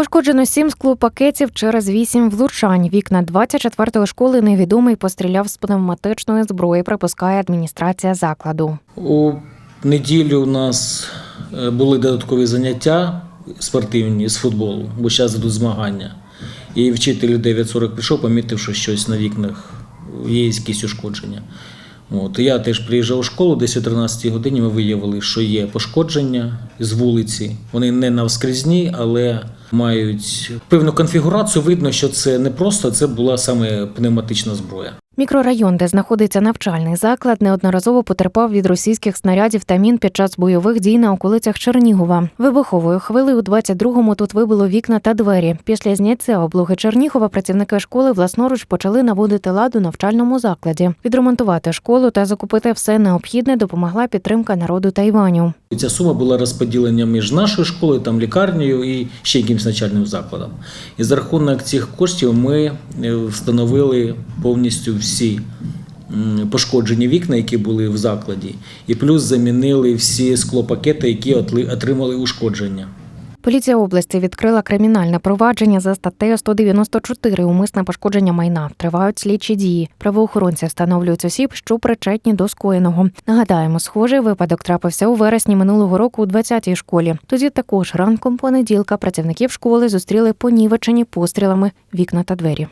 Пошкоджено сім склопакетів через вісім влучань. Вікна 24-ї школи невідомий постріляв з пневматичної зброї, припускає адміністрація закладу. У неділю у нас е, були додаткові заняття спортивні з футболу, бо зараз йдуть змагання. І вчитель 9.40 прийшов, помітив, що щось на вікнах є якісь ушкодження. От. Я теж приїжджав у школу, десь о 13 годині ми виявили, що є пошкодження з вулиці. Вони не навскрізні, але мають певну конфігурацію. Видно, що це не просто, це була саме пневматична зброя. Мікрорайон, де знаходиться навчальний заклад, неодноразово потерпав від російських снарядів та мін під час бойових дій на околицях Чернігова. Вибуховою хвилею у 22-му тут вибило вікна та двері. Після зняття облоги Чернігова працівники школи власноруч почали наводити лад у навчальному закладі. Відремонтувати школу та закупити все необхідне допомогла підтримка народу Тайваню. Ця сума була розподілена між нашою школою, там лікарнею і ще якимось начальним закладом. І за рахунок цих коштів ми е, встановили повністю м, пошкоджені вікна, які були в закладі, і плюс замінили всі склопакети, які отримали ушкодження. Поліція області відкрила кримінальне провадження за статтею 194 умисне пошкодження майна. Тривають слідчі дії. Правоохоронці встановлюють осіб, що причетні до скоєного. Нагадаємо, схожий випадок трапився у вересні минулого року у 20-й школі. Тоді також ранком понеділка працівників школи зустріли понівечені пострілами вікна та двері.